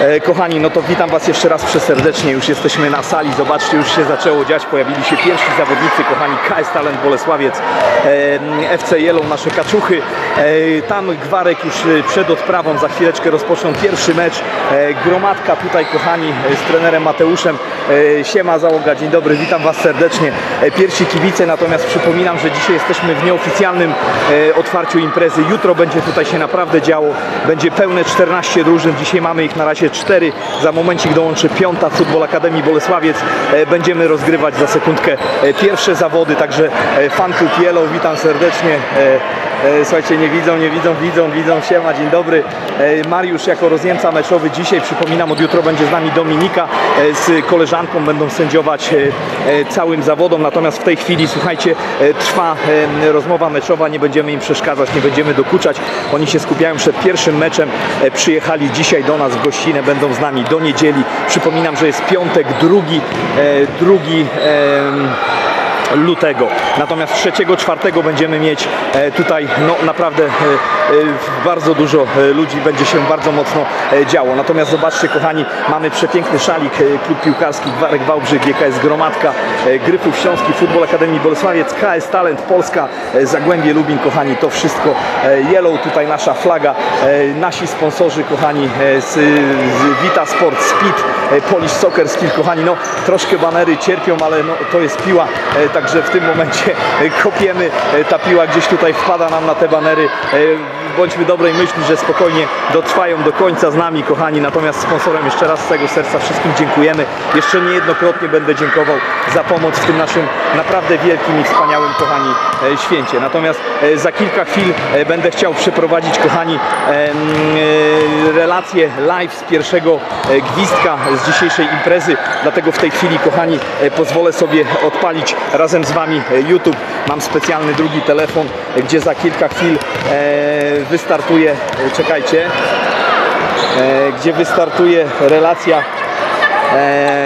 E, Kochani, no to witam Was jeszcze raz przeserdecznie. Już jesteśmy na sali. Zobaczcie, już się zaczęło dziać. Pojawili się pierwsi zawodnicy, kochani. KS Talent Bolesławiec, e, FC Yellow, nasze kaczuchy. E, Tam Gwarek już przed odprawą. Za chwileczkę rozpoczną pierwszy mecz. Gromadka tutaj, kochani, z trenerem Mateuszem. Siema załoga, dzień dobry, witam Was serdecznie. Pierwsi kibice, natomiast przypominam, że dzisiaj jesteśmy w nieoficjalnym otwarciu imprezy. Jutro będzie tutaj się naprawdę działo. Będzie pełne 14 drużyn. Dzisiaj mamy ich na razie 4. Za momencik dołączy piąta Futbol Akademii Bolesławiec. E, Będziemy rozgrywać za sekundkę e, pierwsze zawody, także e, fan klub Yellow, witam serdecznie. E, Słuchajcie, nie widzą, nie widzą, widzą, widzą. Siema, dzień dobry. E, Mariusz jako rozjemca meczowy dzisiaj, przypominam, od jutro będzie z nami Dominika. E, Z koleżanką będą sędziować całym zawodom. Natomiast w tej chwili, słuchajcie, trwa rozmowa meczowa. Nie będziemy im przeszkadzać, nie będziemy dokuczać. Oni się skupiają przed pierwszym meczem. Przyjechali dzisiaj do nas w gościnę, będą z nami do niedzieli. Przypominam, że jest piątek, drugi, drugi lutego. Natomiast 3-4 będziemy mieć e, tutaj no, naprawdę e, e, bardzo dużo ludzi, będzie się bardzo mocno działo. Natomiast zobaczcie kochani, mamy przepiękny szalik, klub piłkarski Gwarek Wałbrzych, GKS Gromadka, Gryfów Śląski, Futbol Akademii Bolesławiec, KS Talent Polska, Zagłębie Lubin, kochani, to wszystko Yellow, tutaj nasza flaga, nasi sponsorzy, kochani, z, z Vita Sport, Speed, Polish Soccer Skill, kochani, no troszkę banery cierpią, ale no, to jest piła, e, także w tym momencie e, kopiemy, e, ta piła gdzieś tutaj wpada nam na te banery, E, bądźmy dobrej myśli, że spokojnie dotrwają do końca z nami, kochani, natomiast sponsorem jeszcze raz z całego serca wszystkim dziękujemy, jeszcze niejednokrotnie będę dziękował za pomoc w tym naszym naprawdę wielkim i wspaniałym, kochani, święcie. Natomiast za kilka chwil będę chciał przeprowadzić, kochani, relację live z pierwszego gwizdka z dzisiejszej imprezy, dlatego w tej chwili, kochani, pozwolę sobie odpalić razem z Wami e, YouTube. Mam specjalny drugi telefon, e, gdzie za kilka chwil e, wystartuje, czekajcie, gdzie wystartuje relacja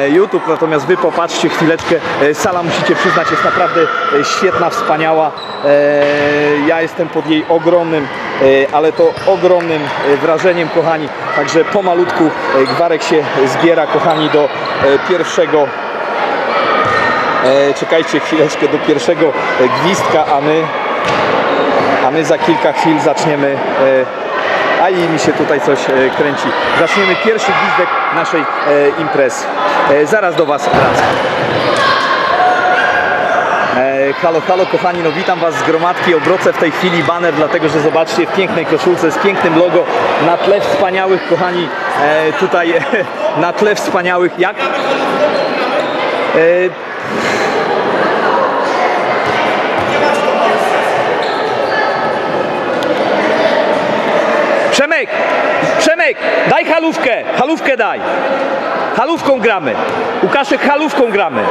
YouTube, natomiast Wy popatrzcie chwileczkę, sala musicie przyznać jest naprawdę świetna, wspaniała, ja jestem pod jej ogromnym, ale to ogromnym wrażeniem kochani, także pomalutku Gwarek się zbiera kochani do pierwszego czekajcie chwileczkę do pierwszego e, gwizdka, a my a my za kilka chwil zaczniemy e, a i mi się tutaj coś e, kręci. Zaczniemy pierwszy gwizdek naszej e, imprezy. E, zaraz do Was wracam. E, Halo, halo kochani, no witam Was z gromadki. Obrocę w tej chwili baner, dlatego że zobaczcie w pięknej koszulce z pięknym logo na tle wspaniałych, kochani, e, tutaj na tle wspaniałych, jak? E, Przemek! Przemek! Daj halówkę! Halówkę daj! Halówką gramy! Łukaszek, halówką gramy!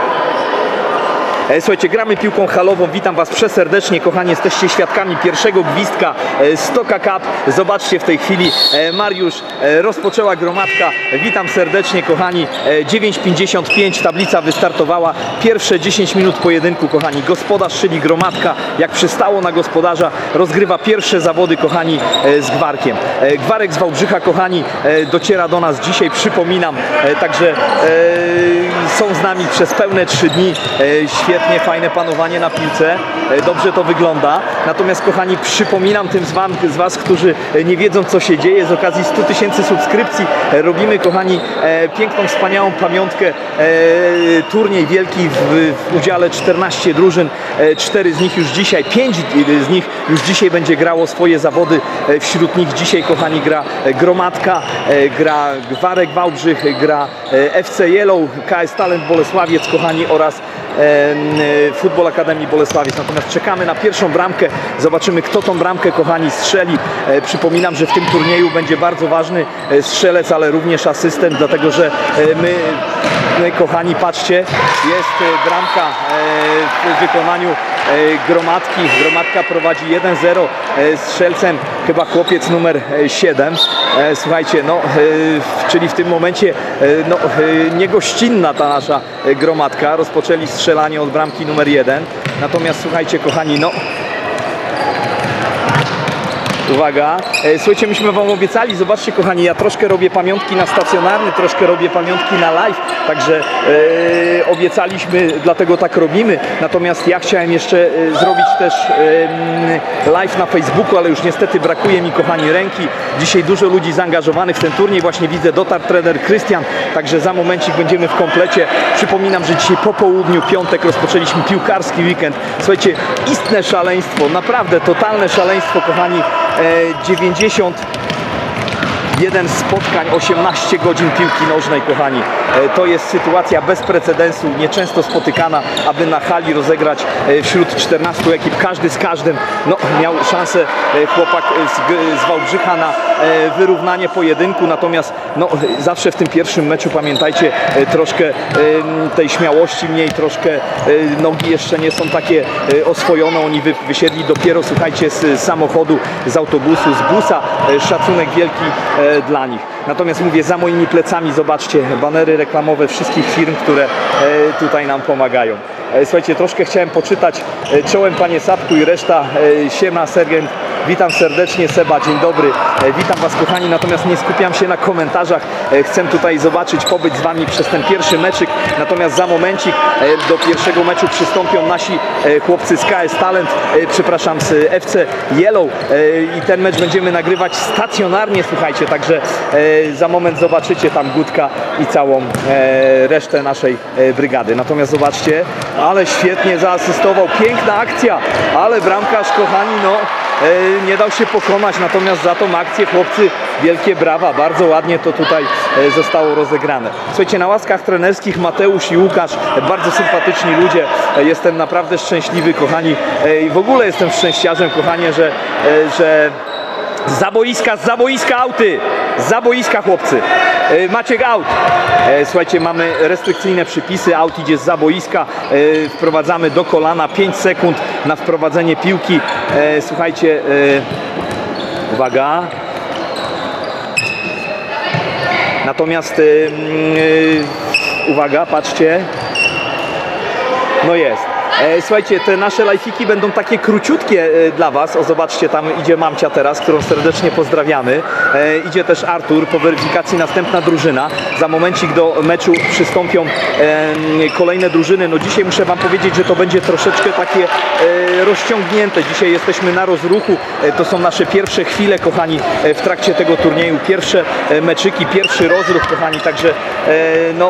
E, Słuchajcie, gramy piłką halową. Witam Was przeserdecznie, kochani. Jesteście świadkami pierwszego gwizdka e, Stoka Cup. Zobaczcie w tej chwili, e, Mariusz rozpoczęła gromadka. Witam serdecznie, kochani. E, 9.55 tablica wystartowała. Pierwsze 10 minut pojedynku, kochani. Gospodarz, czyli gromadka, jak przystało na gospodarza, rozgrywa pierwsze zawody, kochani, z Gwarkiem. Gwarek z Wałbrzycha, kochani, dociera do nas dzisiaj, przypominam. Także są z nami przez pełne 3 dni. E, Świetnie, fajne panowanie na piłce. E, Dobrze to wygląda. Natomiast, kochani, przypominam tym z, wam, z Was, którzy e, nie wiedzą, co się dzieje. Z okazji 100 tysięcy subskrypcji e, robimy, kochani, piękną, wspaniałą pamiątkę. Turniej wielki w, w udziale 14 drużyn. E, Cztery z nich już dzisiaj, pięć z nich już dzisiaj będzie grało swoje zawody. Wśród nich dzisiaj, kochani, gra Gromadka, gra Gwarek Wałbrzych, gra FC Yellow, KS Talent Bolesławiec, kochani, oraz Futbol Akademii Bolesławiec. Natomiast czekamy na pierwszą bramkę. Zobaczymy, kto tą bramkę, kochani, strzeli. E, Przypominam, że w tym turnieju będzie bardzo ważny e, strzelec, ale również asystent, dlatego że e, my kochani, patrzcie, jest e, bramka e, w wykonaniu e, Gromadki. Gromadka prowadzi 1-0 e, strzelcem, chyba chłopiec numer e, 7. E, Słuchajcie, no, czyli w tym momencie no, niegościnna ta nasza gromadka. Rozpoczęli strzelanie od bramki numer 1. Natomiast słuchajcie, kochani, no Uwaga. E, Słuchajcie, myśmy Wam obiecali, zobaczcie kochani, ja troszkę robię pamiątki na stacjonarny, troszkę robię pamiątki na live, także e, obiecaliśmy, dlatego tak robimy. Natomiast ja chciałem jeszcze e, zrobić też e, live na Facebooku, ale już niestety brakuje mi kochani ręki. Dzisiaj dużo ludzi zaangażowanych w ten turniej, właśnie widzę dotarł trener Krystian, także za momencik będziemy w komplecie. Przypominam, że dzisiaj po południu, piątek rozpoczęliśmy piłkarski weekend. Słuchajcie, istne szaleństwo, naprawdę totalne szaleństwo kochani. E, 90 jeden spotkań, 18 godzin piłki nożnej, kochani. E, To jest sytuacja bez precedensu, nieczęsto spotykana, aby na hali rozegrać e, wśród 14 ekip, każdy z każdym. No, miał szansę e, chłopak z, z Wałbrzycha na wyrównanie pojedynku, natomiast no, zawsze w tym pierwszym meczu, pamiętajcie, troszkę tej śmiałości mniej, troszkę nogi jeszcze nie są takie oswojone, oni wy, wysiedli dopiero, słuchajcie, z samochodu, z autobusu, z busa, szacunek wielki dla nich. Natomiast mówię, za moimi plecami zobaczcie banery reklamowe wszystkich firm, które e, tutaj nam pomagają. E, Słuchajcie, troszkę chciałem poczytać e, czołem panie Sapku i reszta. Siema, Sergent. Witam serdecznie, Seba, dzień dobry. E, Witam Was kochani, natomiast nie skupiam się na komentarzach. E, Chcę tutaj zobaczyć, pobyć z Wami przez ten pierwszy meczyk. Natomiast za momencik e, do pierwszego meczu przystąpią nasi chłopcy z KS Talent, przepraszam, z FC Yellow. I ten mecz będziemy nagrywać stacjonarnie, słuchajcie, także za moment zobaczycie tam Gutka i całą resztę naszej brygady. Natomiast zobaczcie, ale świetnie zaasystował, piękna akcja, ale bramkarz, kochani, no nie dał się pokonać, natomiast za tą akcję chłopcy wielkie brawa, bardzo ładnie to tutaj e, zostało rozegrane. Słuchajcie, na łaskach trenerskich Mateusz i Łukasz, e, bardzo sympatyczni ludzie, E, jestem naprawdę szczęśliwy, kochani, E, i w ogóle jestem szczęściarzem, kochanie, że, e, że za boiska, za boiska auty! Za boiska chłopcy! E, Maciek aut! E, Słuchajcie, mamy restrykcyjne przypisy, aut idzie za boiska, e, wprowadzamy do kolana 5 sekund na wprowadzenie piłki. Słuchajcie, uwaga. Natomiast uwaga, patrzcie. No jest. E, Słuchajcie, te nasze lajfiki będą takie króciutkie e, dla Was. O, zobaczcie, tam idzie Mamcia teraz, którą serdecznie pozdrawiamy. E, idzie też Artur, po weryfikacji następna drużyna. Za momencik do meczu przystąpią kolejne drużyny. No dzisiaj muszę Wam powiedzieć, że to będzie troszeczkę takie rozciągnięte. Dzisiaj jesteśmy na rozruchu. To są nasze pierwsze chwile, kochani, w trakcie tego turnieju. Pierwsze meczyki, pierwszy rozruch, kochani. Także no,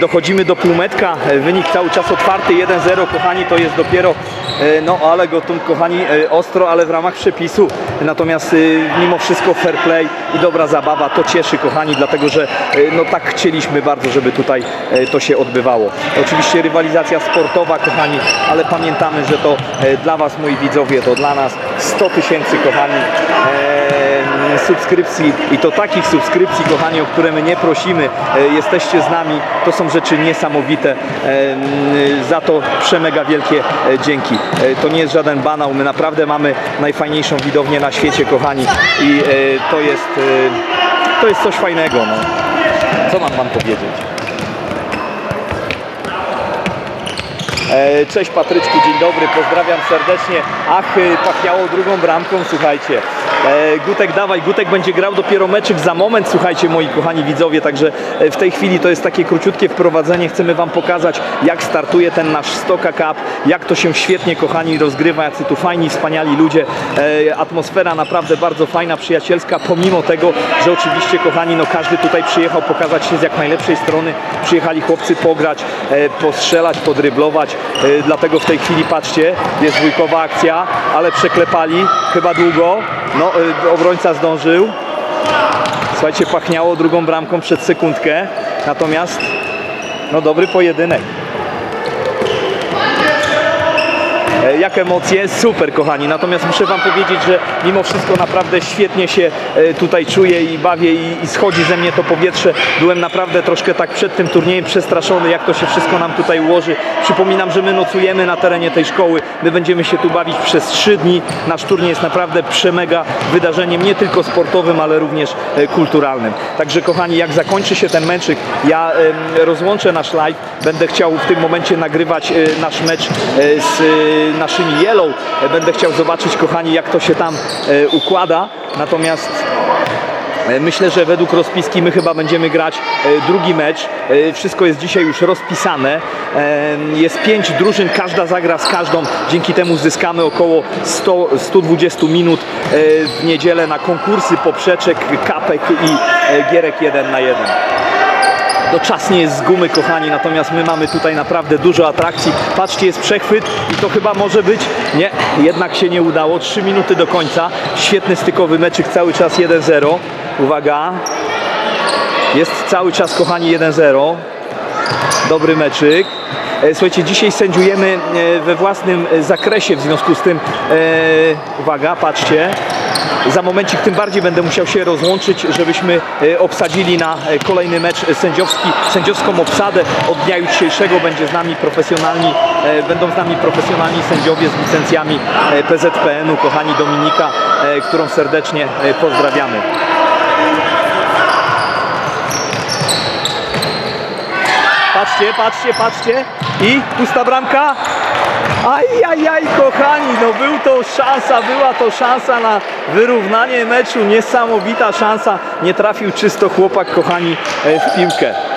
Dochodzimy do półmetka, e, wynik cały czas otwarty, 1-0, kochani, to jest dopiero, e, no ale go tu, kochani, e, ostro, ale w ramach przepisu. Natomiast e, mimo wszystko fair play i dobra zabawa, to cieszy, kochani, dlatego że e, no tak chcieliśmy bardzo, żeby tutaj e, to się odbywało. Oczywiście rywalizacja sportowa, kochani, ale pamiętamy, że to e, dla Was, moi widzowie, to dla nas 100 tysięcy, kochani, e, subskrypcji i to takich subskrypcji, kochani, o które my nie prosimy, e, jesteście z nami, to są rzeczy niesamowite. E, Za to przemega wielkie e, dzięki. E, To nie jest żaden banał, my naprawdę mamy najfajniejszą widownię na świecie, kochani i e, to jest, e, to jest coś fajnego. No. Co mam wam powiedzieć? Cześć Patryczku, dzień dobry, pozdrawiam serdecznie. Ach, y, pachniało drugą bramką, słuchajcie. E, Gutek dawaj, Gutek będzie grał dopiero meczyk za moment, słuchajcie moi kochani widzowie, także e, w tej chwili to jest takie króciutkie wprowadzenie, chcemy wam pokazać jak startuje ten nasz Stoka Cup, jak to się świetnie kochani rozgrywa, jacy tu fajni, wspaniali ludzie, E, atmosfera naprawdę bardzo fajna, przyjacielska, pomimo tego, że oczywiście kochani, no każdy tutaj przyjechał pokazać się z jak najlepszej strony, przyjechali chłopcy pograć, e, postrzelać, podryblować, e, dlatego w tej chwili patrzcie, jest dwójkowa akcja, ale przeklepali, chyba długo, no e, obrońca zdążył, słuchajcie, pachniało drugą bramką przed sekundkę, natomiast no dobry pojedynek. E, Jak emocje? Super kochani. Natomiast muszę Wam powiedzieć, że mimo wszystko naprawdę świetnie się e, tutaj czuję i bawię i, i schodzi ze mnie to powietrze. Byłem naprawdę troszkę tak przed tym turniejem przestraszony, jak to się wszystko nam tutaj ułoży. Przypominam, że my nocujemy na terenie tej szkoły. My będziemy się tu bawić przez trzy dni. Nasz turniej jest naprawdę przemega wydarzeniem, nie tylko sportowym, ale również e, kulturalnym. Także kochani, jak zakończy się ten meczyk, ja rozłączę nasz live. Będę chciał w tym momencie nagrywać e, nasz mecz e, z naszymi Yellow. E, Będę chciał zobaczyć, kochani, jak to się tam e, układa. Natomiast E, Myślę, że według rozpiski my chyba będziemy grać drugi mecz. Wszystko jest dzisiaj już rozpisane. Jest pięć drużyn, każda zagra z każdą. Dzięki temu zyskamy około 100, 120 minut w niedzielę na konkursy poprzeczek, kapek i gierek 1 na 1. To czas nie jest z gumy, kochani, natomiast my mamy tutaj naprawdę dużo atrakcji. Patrzcie, jest przechwyt i to chyba może być... Nie, jednak się nie udało. 3 minuty do końca. Świetny stykowy meczyk, cały czas 1-0. Uwaga. Jest cały czas, kochani, 1-0. Dobry meczyk. E, Słuchajcie, dzisiaj sędziujemy e, we własnym e, zakresie, w związku z tym, e, uwaga, patrzcie, za momencik tym bardziej będę musiał się rozłączyć, żebyśmy e, obsadzili na e, kolejny mecz sędziowski, sędziowską obsadę. Od dnia jutrzejszego będzie z nami profesjonalni, e, będą z nami profesjonalni sędziowie z licencjami PZPN-u, kochani Dominika, którą serdecznie pozdrawiamy. Patrzcie, patrzcie, patrzcie. I pusta bramka. Ajajaj, kochani, no był to szansa, była to szansa na wyrównanie meczu. Niesamowita szansa. Nie trafił czysto chłopak, kochani, e, w piłkę.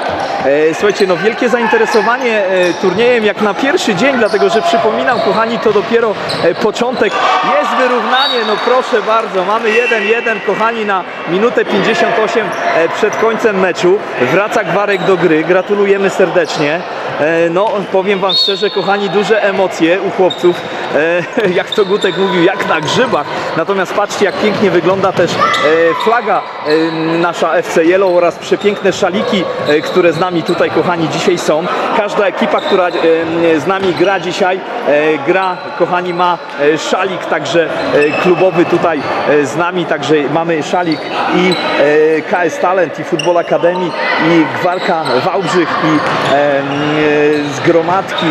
E, Słuchajcie, no wielkie zainteresowanie e, turniejem jak na pierwszy dzień, dlatego że przypominam, kochani, to dopiero e, początek. Jest wyrównanie, no proszę bardzo, mamy 1-1, kochani, na minutę 58 e, przed końcem meczu. Wraca Gwarek do gry, gratulujemy serdecznie. No, powiem Wam szczerze, kochani, duże emocje u chłopców. Jak to Gutek mówił, jak na grzybach. Natomiast patrzcie, jak pięknie wygląda też e, flaga e, nasza FC Yellow oraz przepiękne szaliki, e, które z nami tutaj, kochani, dzisiaj są. Każda ekipa, która z nami gra dzisiaj, gra, kochani, ma szalik także klubowy tutaj z nami, także mamy szalik i KS Talent, i Football Academy, i Gwarka Wałbrzych, i z Gromadki.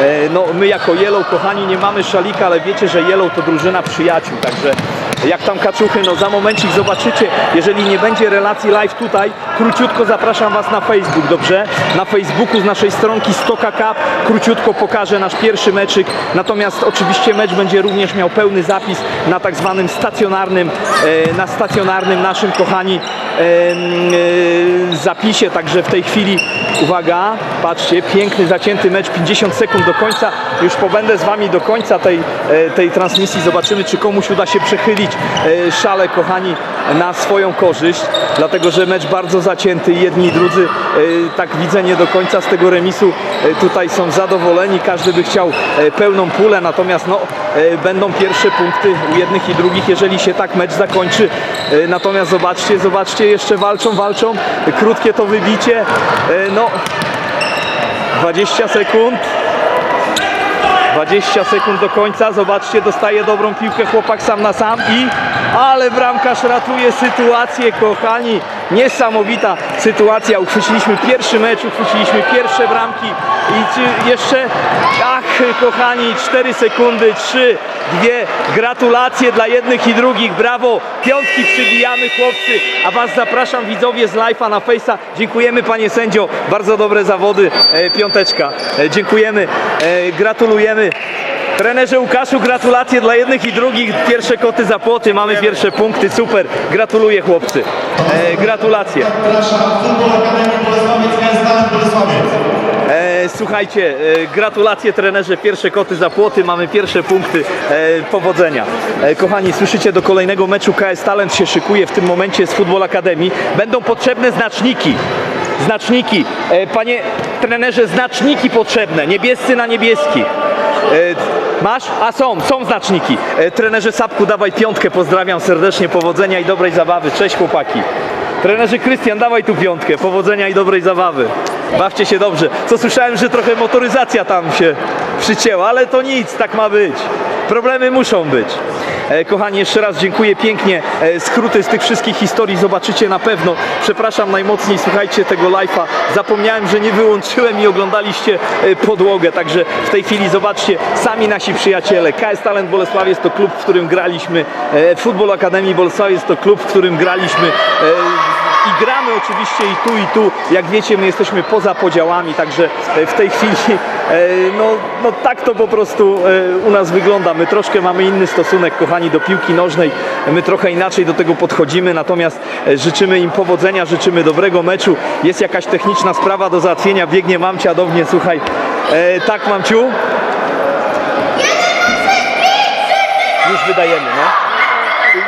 E, No, my jako Yellow, kochani, nie mamy szalika, ale wiecie, że Yellow to drużyna przyjaciół, także jak tam kaczuchy, no za momencik zobaczycie, jeżeli nie będzie relacji live tutaj, króciutko zapraszam Was na Facebook, dobrze? Na Facebooku z naszej stronki Stoka Cup króciutko pokażę nasz pierwszy meczyk, natomiast oczywiście mecz będzie również miał pełny zapis na tak zwanym stacjonarnym, e, na stacjonarnym naszym, kochani, e, zapisie, także w tej chwili, uwaga, patrzcie, piękny, zacięty mecz, 50 sekund do końca, już pobędę z Wami do końca tej, e, tej transmisji, zobaczymy, czy komuś uda się przechylić e, szale, kochani, na swoją korzyść, dlatego, że mecz bardzo zacięty, jedni i drudzy, e, tak widzę, nie do końca z tego remisu tutaj są zadowoleni, każdy by chciał pełną pulę, natomiast no, będą pierwsze punkty u jednych i drugich, jeżeli się tak mecz zakończy, natomiast zobaczcie, zobaczcie, jeszcze walczą, walczą, krótkie to wybicie, E, no, 20 sekund, 20 sekund do końca, zobaczcie, dostaje dobrą piłkę chłopak sam na sam i ale bramkarz ratuje sytuację, kochani, niesamowita sytuacja, uchwyciliśmy pierwszy mecz, uchwyciliśmy pierwsze bramki. I jeszcze, ach kochani, 4 sekundy, 3, 2, gratulacje dla jednych i drugich, brawo, piątki przybijamy chłopcy, a Was zapraszam widzowie z live'a na Face'a, dziękujemy panie sędzio, bardzo dobre zawody, e, piąteczka, e, dziękujemy, e, gratulujemy. Trenerze Łukaszu, gratulacje dla jednych i drugich. Pierwsze koty za płoty, mamy pierwsze punkty, super. Gratuluję chłopcy. E, gratulacje. Zapraszam Futbol Akademii Bolesławiec, KS Bolesławiec. Słuchajcie, e, gratulacje trenerze, pierwsze koty za płoty, mamy pierwsze punkty. E, powodzenia. E, kochani, słyszycie, do kolejnego meczu KS Talent się szykuje w tym momencie z Futbol Akademii. Będą potrzebne znaczniki. Znaczniki. Panie trenerze, znaczniki potrzebne. Niebiescy na niebieski. E, Masz? A są, są znaczniki. Trenerze Sapku, dawaj piątkę, pozdrawiam serdecznie, powodzenia i dobrej zabawy. Cześć chłopaki. Trenerze Krystian, dawaj tu piątkę, powodzenia i dobrej zabawy. Bawcie się dobrze. Co słyszałem, że trochę motoryzacja tam się przycięła, ale to nic, tak ma być. Problemy muszą być. E, Kochani, jeszcze raz dziękuję pięknie. E, Skróty z tych wszystkich historii zobaczycie na pewno. Przepraszam najmocniej, słuchajcie tego live'a. Zapomniałem, że nie wyłączyłem i oglądaliście e, podłogę, także w tej chwili zobaczcie, sami nasi przyjaciele. KS Talent Bolesławiec to klub, w którym graliśmy. Football Akademii Bolesławiec to klub, w którym graliśmy. Gramy oczywiście i tu i tu. Jak wiecie, my jesteśmy poza podziałami, także e, w tej chwili e, no, no tak to po prostu e, u nas wygląda. My troszkę mamy inny stosunek, kochani, do piłki nożnej. My trochę inaczej do tego podchodzimy, natomiast życzymy im powodzenia, życzymy dobrego meczu. Jest jakaś techniczna sprawa do załatwienia, biegnie mamcia do mnie, słuchaj. Tak, mamciu? Już wydajemy, no.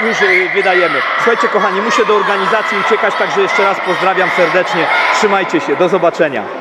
Już y, wydajemy. Słuchajcie, kochani, muszę do organizacji uciekać, także jeszcze raz pozdrawiam serdecznie. Trzymajcie się, do zobaczenia.